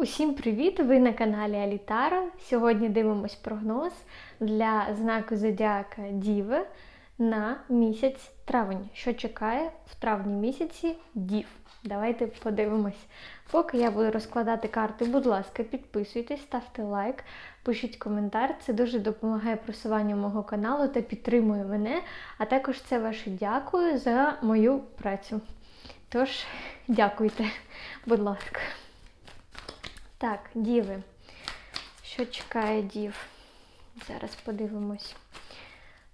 Усім привіт! Ви на каналі Алітара. Сьогодні дивимось прогноз для знаку Зодіака Діви на місяць травень. Що чекає в травні місяці Дів? Давайте подивимось. Поки я буду розкладати карти, будь ласка, підписуйтесь, ставте лайк, пишіть коментар. Це дуже допомагає просуванню мого каналу та підтримує мене. А також це ваше дякую за мою працю. Тож, дякуйте, будь ласка. Так, діви. Що чекає дів? Зараз подивимось.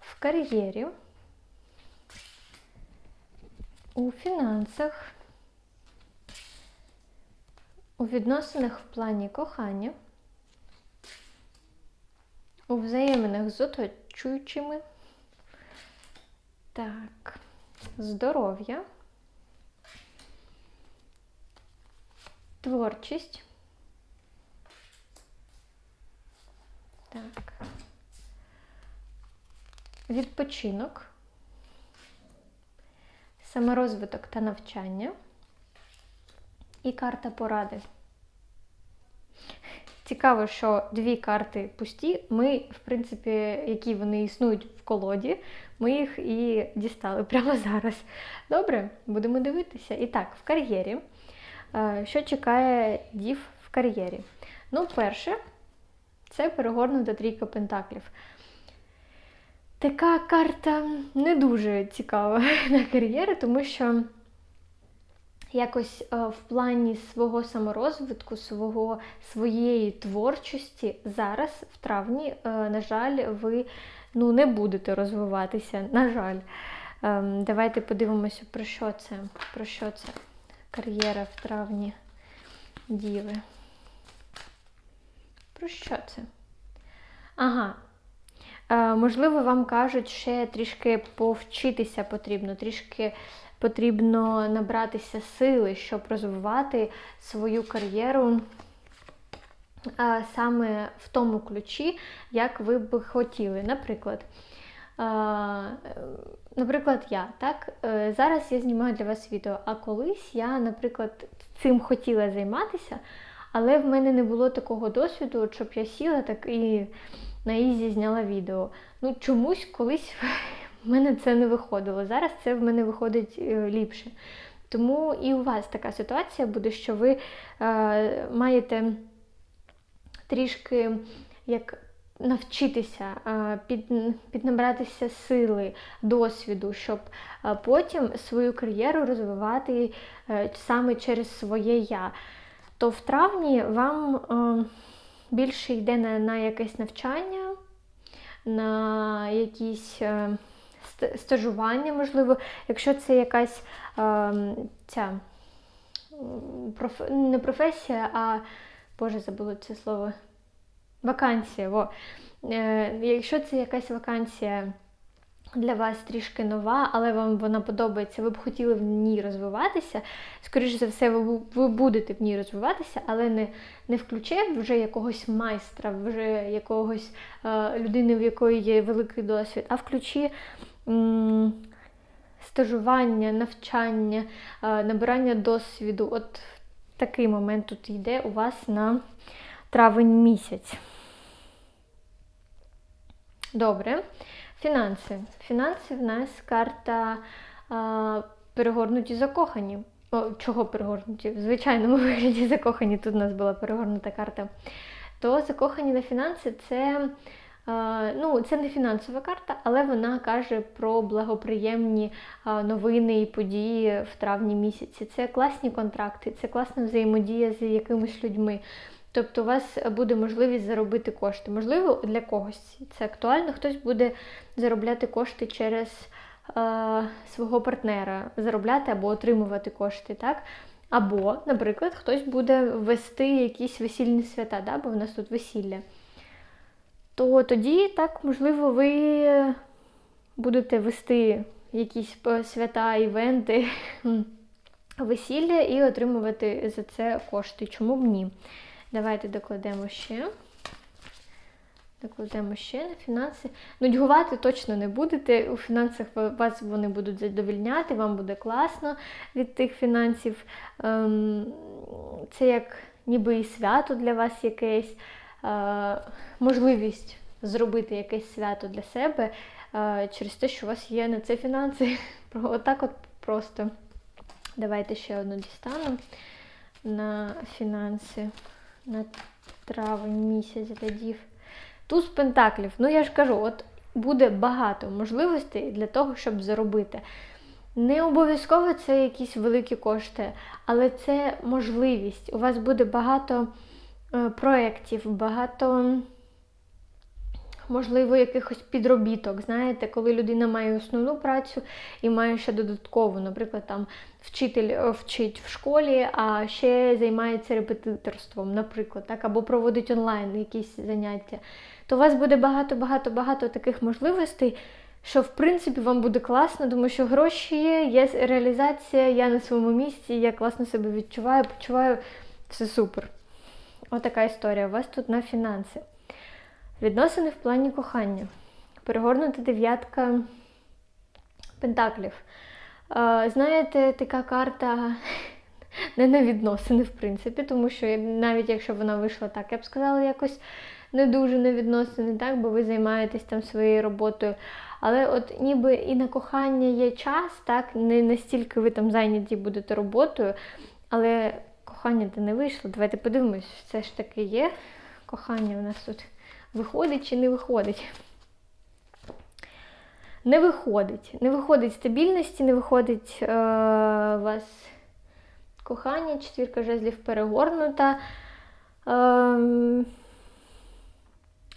В кар'єрі, у фінансах, у відносинах в плані кохання, у взаєминах з оточуючими. Так, здоров'я, творчість. Так. Відпочинок, саморозвиток та навчання і карта поради. Цікаво, що дві карти пусті. Ми, в принципі, які вони існують в колоді, ми їх і дістали прямо зараз. Добре, будемо дивитися. І так, в кар'єрі. Е, Що чекає дів в кар'єрі? Ну, перше, це перегорнута трійка пентаклів. Така карта не дуже цікава на кар'єру, тому що якось е, в плані свого саморозвитку, свого, своєї творчості зараз, в травні, е, на жаль, ви ну, не будете розвиватися. На жаль. Ем, Давайте подивимося, про що це. Про що це кар'єра в травні діви. Про що це? Ага. Е, можливо, вам кажуть, ще трішки повчитися потрібно, трішки потрібно набратися сили, щоб розвивати свою кар'єру е, саме в тому ключі, як ви б хотіли. Наприклад, е, наприклад, я так, е, зараз я знімаю для вас відео, а колись я, наприклад, цим хотіла займатися. Але в мене не було такого досвіду, щоб я сіла так і на ізі зняла відео. Ну, чомусь колись в мене це не виходило. Зараз це в мене виходить е, ліпше. Тому і у вас така ситуація буде, що ви е, маєте трішки як навчитися, е, під, піднабратися сили, досвіду, щоб е, потім свою кар'єру розвивати е, саме через своє я то в травні вам е, більше йде на, на якесь навчання, на якісь е, стажування, можливо, якщо це якась е, ця проф, не професія, а Боже, забула це слово. Вакансія. Во. Е, якщо це якась вакансія для вас трішки нова, але вам вона подобається, ви б хотіли в ній розвиватися. Скоріше за все, ви, ви будете в ній розвиватися, але не не в ключі вже якогось майстра, вже якогось е, людини, в якої є великий досвід, а в ключі м, стажування, навчання, е, набирання досвіду. От такий момент тут йде у вас на травень місяць. Добре. Фінанси. Фінанси в нас карта а, перегорнуті закохані. О, Чого перегорнуті? В звичайному вигляді закохані. Тут у нас була перегорнута карта. То закохані на фінанси це ну, це не фінансова карта, але вона каже про благоприємні новини і події в травні місяці. Це класні контракти, це класна взаємодія з якимись людьми. Тобто у вас буде можливість заробити кошти. Можливо, для когось це актуально, хтось буде заробляти кошти через е, свого партнера, заробляти або отримувати кошти, так? Або, наприклад, хтось буде вести якісь весільні свята, да? бо в нас тут весілля. То тоді, так, можливо, ви будете вести якісь свята, івенти, весілля і отримувати за це кошти. Чому б ні? Давайте докладемо ще. Докладемо ще на фінанси. Нудьгувати точно не будете. У фінансах вас вони будуть задовільняти, вам буде класно від тих фінансів. Ем, це як ніби і свято для вас якесь, е, можливість зробити якесь свято для себе е, через те, що у вас є на це фінанси. Отак от просто. Давайте ще одну дістану на фінанси на травень місяць глядів. Туз пентаклів. Ну, я ж кажу, от буде багато можливостей для того, щоб заробити. Не обов'язково це якісь великі кошти, але це можливість. У вас буде багато е, проєктів, багато, можливо, якихось підробіток. Знаєте, коли людина має основну працю і має ще додаткову, наприклад, там вчитель е, вчить в школі, а ще займається репетиторством, наприклад, так, або проводить онлайн якісь заняття, то у вас буде багато-багато-багато таких можливостей, що в принципі вам буде класно, тому що гроші є, є реалізація, я на своєму місці, я класно себе відчуваю, почуваю, все супер. Отака історія. У вас тут на фінанси. Відносини в плані кохання. Перегорнута дев'ятка пентаклів. Е, Знаєте, така карта не на відносини, в принципі, тому що навіть якщо вона вийшла так, я б сказала, якось не дуже на відносини, так, бо ви займаєтесь там своєю роботою. Але от ніби і на кохання є час, так, не настільки ви там зайняті будете роботою, але кохання то не вийшло. Давайте подивимось, все ж таки є. Кохання у нас тут виходить чи не виходить. Не виходить. Не виходить стабільності, не виходить е, вас кохання, четвірка жезлів перегорнута. Ем,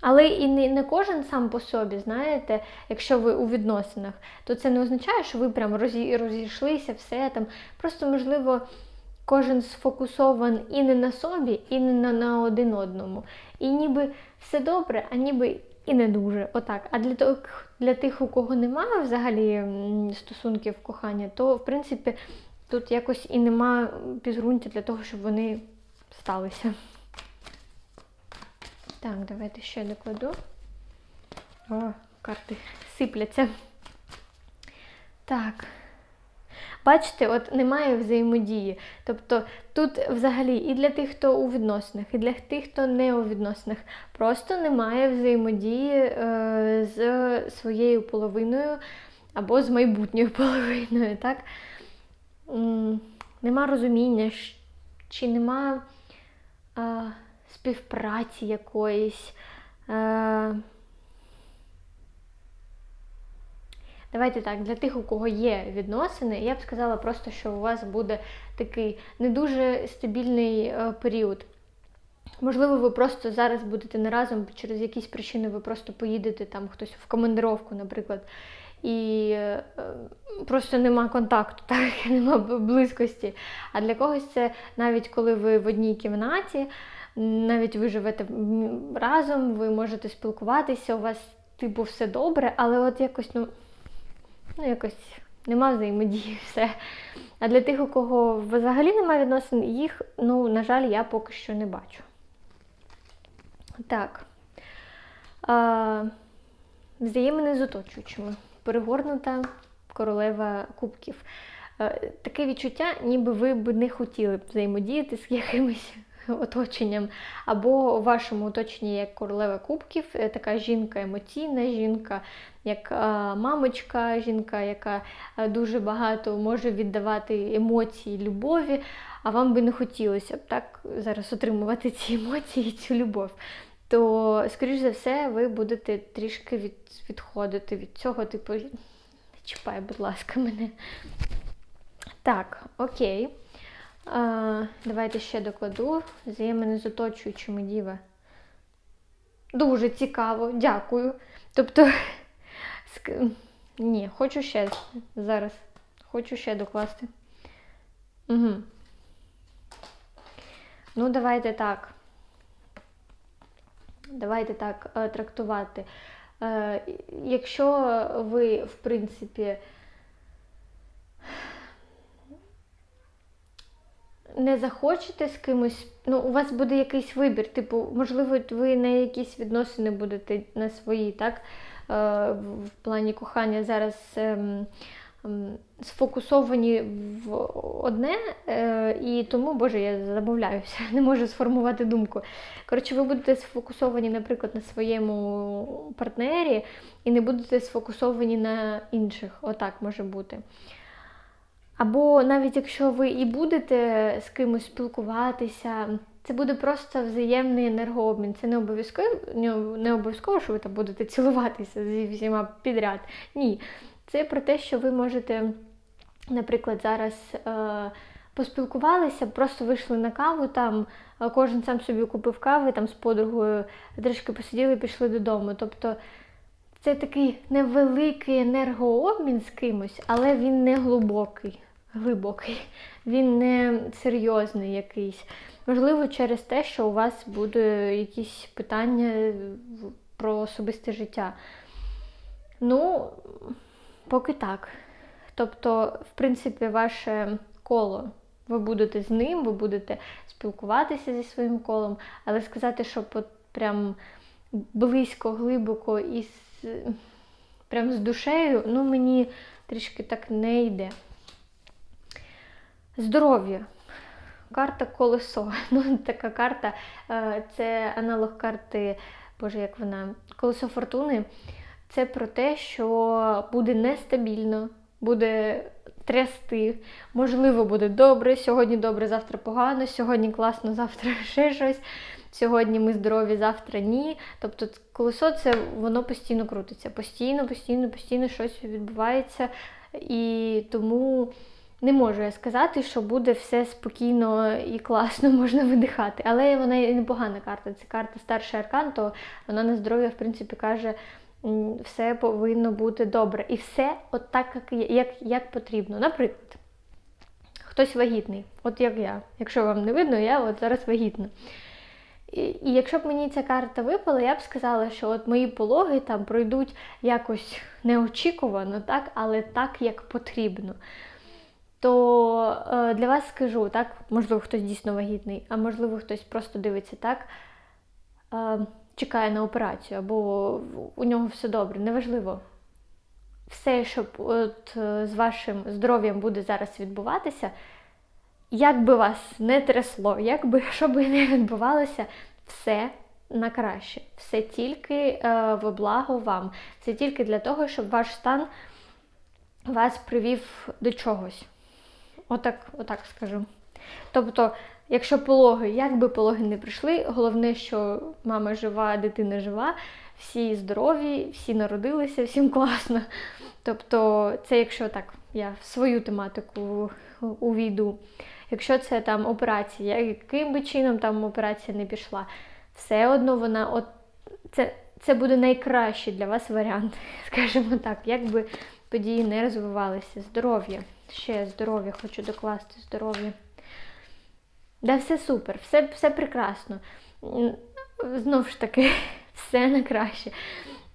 але і не, не кожен сам по собі, знаєте, якщо ви у відносинах, то це не означає, що ви прям розі, розійшлися, все там. Просто, можливо, кожен сфокусован і не на собі, і не на, на один одному. І ніби все добре, а ніби і не дуже. Отак. А для тих, для тих, у кого немає взагалі стосунків кохання, то в принципі тут якось і нема підґрунтя для того, щоб вони сталися. Так, давайте ще докладу. О, карти сипляться. Так. Бачите, от немає взаємодії. Тобто тут взагалі і для тих, хто у відносинах, і для тих, хто не у відносинах, просто немає взаємодії е, з своєю половиною або з майбутньою половиною. так? М, Нема розуміння, чи нема е, співпраці якоїсь. Е, Давайте так, для тих, у кого є відносини, я б сказала просто, що у вас буде такий не дуже стабільний е, період. Можливо, ви просто зараз будете не разом, через якісь причини ви просто поїдете там хтось в командировку, наприклад, і е, просто нема контакту, так, нема близькості. А для когось це навіть коли ви в одній кімнаті, навіть ви живете разом, ви можете спілкуватися, у вас типу все добре, але от якось, ну ну, якось нема взаємодії, все. А для тих, у кого взагалі немає відносин, їх, ну, на жаль, я поки що не бачу. Так. А, взаємини з оточуючими. Перегорнута королева кубків. Е, Таке відчуття, ніби ви б не хотіли б взаємодіяти з якимось оточенням. Або у вашому оточенні як королева кубків, е, така жінка емоційна, жінка, як е, мамочка, жінка, яка е, дуже багато може віддавати емоції, любові, а вам би не хотілося б так зараз отримувати ці емоції, цю любов. То, скоріш за все, ви будете трішки від, відходити від цього, типу, не чіпай, будь ласка, мене. Так, окей. Давайте ще докладу. Взаємини з оточуючими діва. Дуже цікаво, дякую. Тобто, ні, хочу ще зараз. Хочу ще докласти. Угу. Ну, давайте так. Давайте так е, трактувати. Е, Якщо ви, в принципі, не захочете з кимось, ну, у вас буде якийсь вибір. Типу, можливо, ви на якісь відносини будете на свої, так? Е, В плані кохання зараз м, сфокусовані в одне, е, і тому, Боже, я замовляюся, не можу сформувати думку. Коротше, ви будете сфокусовані, наприклад, на своєму партнері і не будете сфокусовані на інших. Отак може бути. Або навіть якщо ви і будете з кимось спілкуватися, це буде просто взаємний енергообмін. Це не обов'язково, не обов'язково, що ви там будете цілуватися зі всіма підряд. Ні. Це про те, що ви можете, наприклад, зараз е, поспілкувалися, просто вийшли на каву, там кожен сам собі купив кави там з подругою, трішки посиділи пішли додому. Тобто це такий невеликий енергообмін з кимось, але він не глибокий. глибокий. Він не серйозний якийсь. Можливо, через те, що у вас будуть якісь питання про особисте життя. Ну, поки так. Тобто, в принципі, ваше коло. Ви будете з ним, ви будете спілкуватися зі своїм колом, але сказати, що прям близько, глибоко і з, прям з душею, ну мені трішки так не йде. Здоров'я. Карта колесо. Ну, Така карта е, це аналог карти, Боже, як вона, колесо фортуни. Це про те, що буде нестабільно, буде трясти. Можливо, буде добре, сьогодні добре, завтра погано, сьогодні класно, завтра ще щось. Сьогодні ми здорові, завтра ні. Тобто колесо це воно постійно крутиться. Постійно, постійно, постійно щось відбувається. І тому не можу я сказати, що буде все спокійно і класно можна видихати. Але вона і непогана карта. Це карта старший аркан, то вона на здоров'я, в принципі, каже, все повинно бути добре. І все от так, як, як, як потрібно. Наприклад, хтось вагітний, от як я. Якщо вам не видно, я от зараз вагітна. І, якщо б мені ця карта випала, я б сказала, що от мої пологи там пройдуть якось неочікувано, так, але так, як потрібно то е, для вас скажу, так, можливо, хтось дійсно вагітний, а можливо, хтось просто дивиться так, е, чекає на операцію, або у нього все добре, неважливо. Все, що от, е, з вашим здоров'ям буде зараз відбуватися, як би вас не трясло, як би що би не відбувалося, все на краще. Все тільки е, в благо вам. Це тільки для того, щоб ваш стан вас привів до чогось. Отак, отак скажу. Тобто, якщо пологи, як би пологи не прийшли, головне, що мама жива, дитина жива, всі здорові, всі народилися, всім класно. Тобто, це якщо так, я в свою тематику увійду. Якщо це там операція, яким би чином там операція не пішла, все одно вона от це це буде найкращий для вас варіант, скажімо так, як би події не розвивалися. Здоров'я. Ще здоров'я, хочу докласти здоров'я. Да, все супер, все все прекрасно. Знову ж таки, все на краще.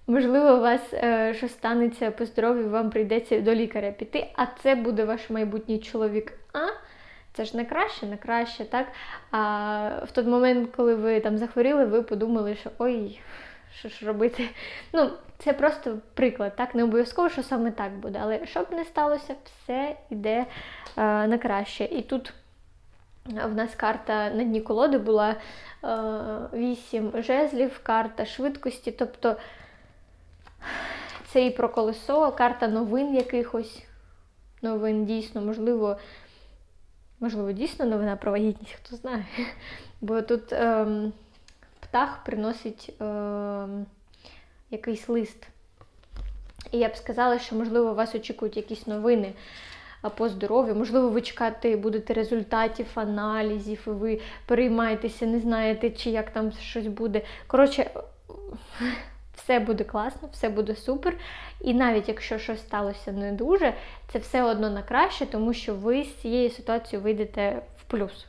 Можливо, у вас е, що станеться по здоров'ю, вам прийдеться до лікаря піти, а це буде ваш майбутній чоловік. А це ж не краще, не краще, так? А в той момент, коли ви там захворіли, ви подумали, що ой, що ж робити. Ну, це просто приклад, так? Не обов'язково, що саме так буде. Але щоб не сталося, все йде е, на краще. І тут в нас карта на дні колоди була е, 8 жезлів, карта швидкості. Тобто це і про колесо, карта новин якихось. Новин дійсно, можливо, можливо, дійсно новина про вагітність, хто знає. Бо тут. Е, птах приносить е, якийсь лист. І я б сказала, що, можливо, вас очікують якісь новини по здоров'ю, можливо, ви чекати будете результатів, аналізів, і ви переймаєтеся, не знаєте, чи як там щось буде. Коротше, все буде класно, все буде супер. І навіть якщо щось сталося не дуже, це все одно на краще, тому що ви з цієї ситуації вийдете в плюс.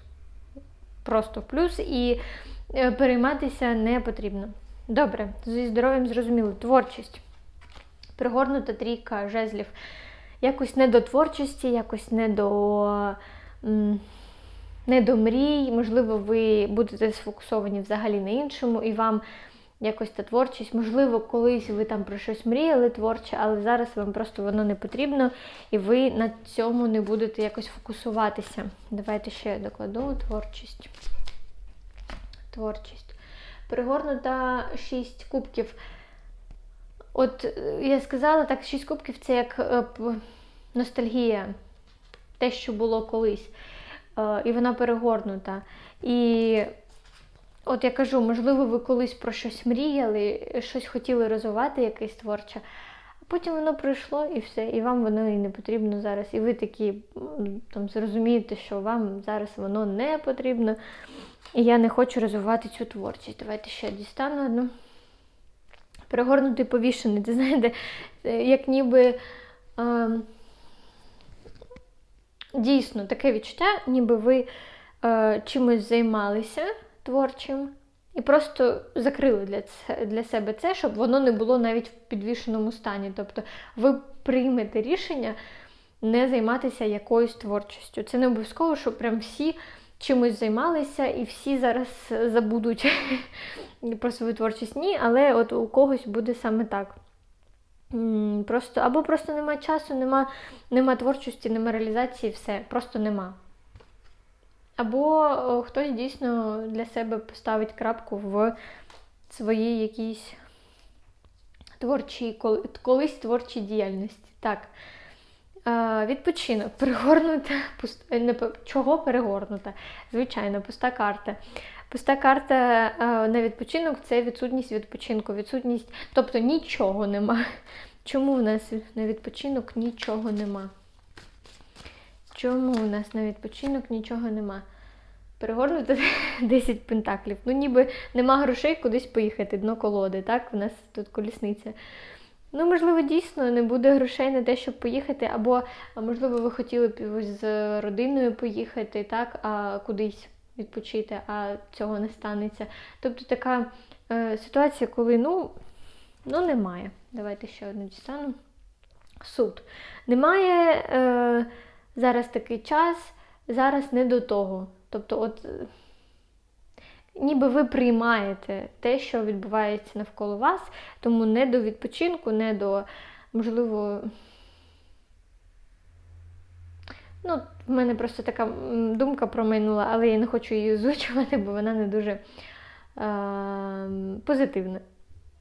Просто в плюс. І Е, перейматися не потрібно. Добре, зі здоров'ям зрозуміло. Творчість. Пригорнута трійка жезлів. Якось не до творчості, якось не до не до мрій. Можливо, ви будете сфокусовані взагалі на іншому, і вам якось та творчість. Можливо, колись ви там про щось мріяли творче, але зараз вам просто воно не потрібно, і ви на цьому не будете якось фокусуватися. Давайте ще я докладу творчість. Творчість. Перегорнута 6 кубків. От е, я сказала, так, 6 кубків це як е, ностальгія, те, що було колись. Е, І вона перегорнута. І от я кажу, можливо, ви колись про щось мріяли, щось хотіли розвивати, якесь творче, а потім воно пройшло і все, і вам воно і не потрібно зараз. І ви такі там зрозумієте, що вам зараз воно не потрібно. І я не хочу розвивати цю творчість. Давайте ще дістану одну. Перегорнутий повішений, ти знаєте, е, як ніби. Е, дійсно таке відчуття, ніби ви е, чимось займалися творчим і просто закрили для, для себе це, щоб воно не було навіть в підвішеному стані. Тобто ви приймете рішення не займатися якоюсь творчістю. Це не обов'язково, що прям всі чимось займалися і всі зараз забудуть про свою творчість. Ні, але от у когось буде саме так. Просто, або просто нема часу, нема, нема творчості, нема реалізації, все, просто нема. Або хтось дійсно для себе поставить крапку в своїй якійсь творчій, колись творчій діяльності. Так. Відпочинок. Перегорнута, пуст... е, не, чого перегорнута? Звичайно, пуста карта. Пуста карта на відпочинок це відсутність відпочинку, відсутність, тобто нічого нема. Чому в нас на відпочинок нічого нема? Чому у нас на відпочинок нічого нема? Перегорнути 10 пентаклів. Ну, ніби нема грошей кудись поїхати, дно колоди, так? У нас тут колісниця. Ну, можливо, дійсно не буде грошей на те, щоб поїхати, або, можливо, ви хотіли б з родиною поїхати, так, а кудись відпочити, а цього не станеться. Тобто така е, ситуація, коли ну, ну немає. Давайте ще одну дістану. Суд. Немає е, зараз такий час, зараз не до того. Тобто, от. е, Ніби ви приймаєте те, що відбувається навколо вас, тому не до відпочинку, не до, можливо. Ну, в мене просто така думка промайнула, але я не хочу її озвучувати, бо вона не дуже е, позитивна.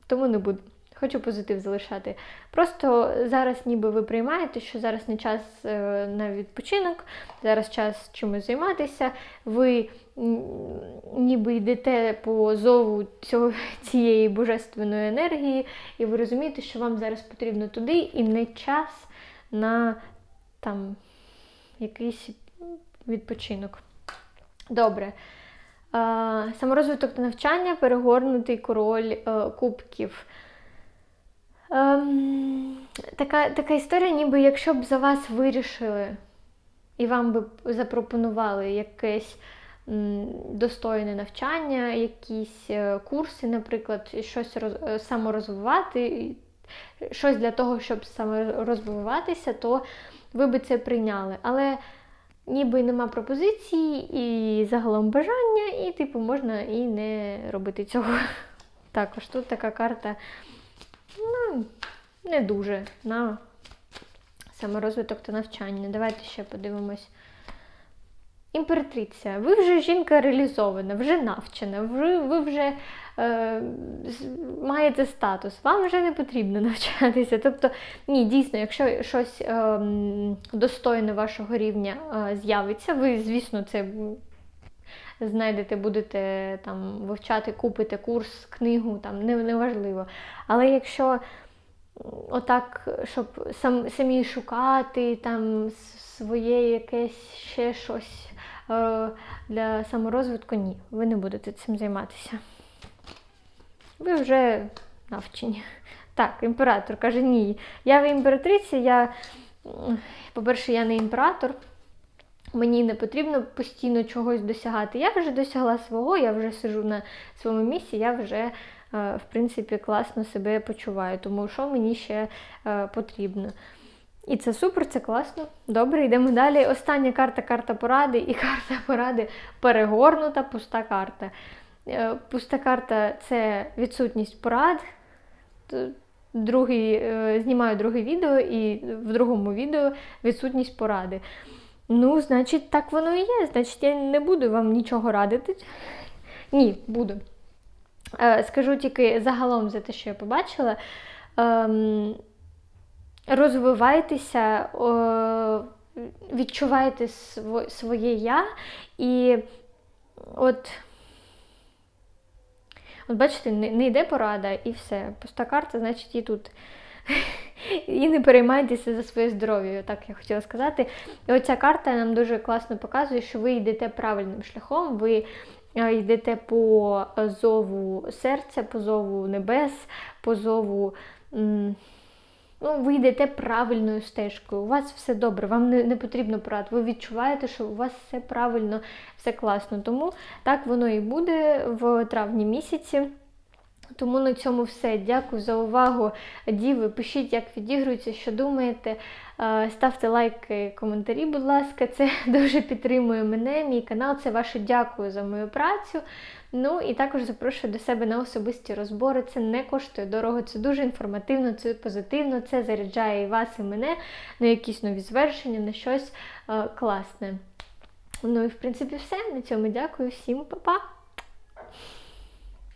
Тому не буду. Хочу позитив залишати. Просто зараз ніби ви приймаєте, що зараз не час е, на відпочинок, зараз час чимось займатися. Ви ніби йдете по зову цього, цієї божественної енергії, і ви розумієте, що вам зараз потрібно туди, і не час на там якийсь відпочинок. Добре. Саморозвиток та навчання, перегорнутий король е, кубків. Ем, така, така історія, ніби якщо б за вас вирішили і вам би запропонували якесь м, достойне навчання, якісь е, курси, наприклад, щось роз, е, саморозвивати, щось для того, щоб саморозвиватися, то ви би це прийняли. Але ніби нема пропозиції і загалом бажання, і типу можна і не робити цього. Також тут така карта ну, не дуже на саморозвиток та навчання. Давайте ще подивимось. Імператриця, ви вже жінка реалізована, вже навчена, ви, ви вже е, маєте статус, вам вже не потрібно навчатися. Тобто, ні, дійсно, якщо щось е, достойне вашого рівня е, з'явиться, ви, звісно, це знайдете, будете там вивчати, купите курс, книгу, там не- неважливо. Але якщо отак, щоб сам, самі шукати там своє якесь ще щось е, для саморозвитку, ні, ви не будете цим займатися. Ви вже навчені. Так, імператор каже, ні. Я імператриця, я, по-перше, я не імператор. Мені не потрібно постійно чогось досягати. Я вже досягла свого, я вже сижу на своєму місці, я вже, е, в принципі, класно себе почуваю. Тому що мені ще е, потрібно. І це супер, це класно. Добре, йдемо далі. Остання карта карта поради, і карта поради перегорнута, пуста карта. Е, Пуста карта це відсутність порад. Другий, знімаю друге відео, і в другому відео відсутність поради. Ну, значить, так воно і є. Значить, я не буду вам нічого радити. Ні, буду. Е, Скажу тільки загалом за те, що я побачила. Ем, розвивайтеся, відчувайте своє я і от. От бачите, не йде порада і все. Пуста карта, значить, і тут. І не переймайтеся за своє здоров'я, так я хотіла сказати. І оця карта нам дуже класно показує, що ви йдете правильним шляхом, ви е, йдете по зову серця, по зову небес, по зову. Ну, ви йдете правильною стежкою, у вас все добре, вам не, не потрібно порад. Ви відчуваєте, що у вас все правильно, все класно. Тому так воно і буде в травні місяці. Тому на цьому все. Дякую за увагу. Діви, пишіть, як відігрується, що думаєте. Е, Ставте лайки, коментарі, будь ласка, це дуже підтримує мене, мій канал. Це ваше дякую за мою працю. Ну і також запрошую до себе на особисті розбори. Це не коштує дорого, це дуже інформативно, це позитивно, це заряджає і вас, і мене на якісь нові звершення, на щось е, класне. Ну і в принципі все. На цьому дякую всім, па-па!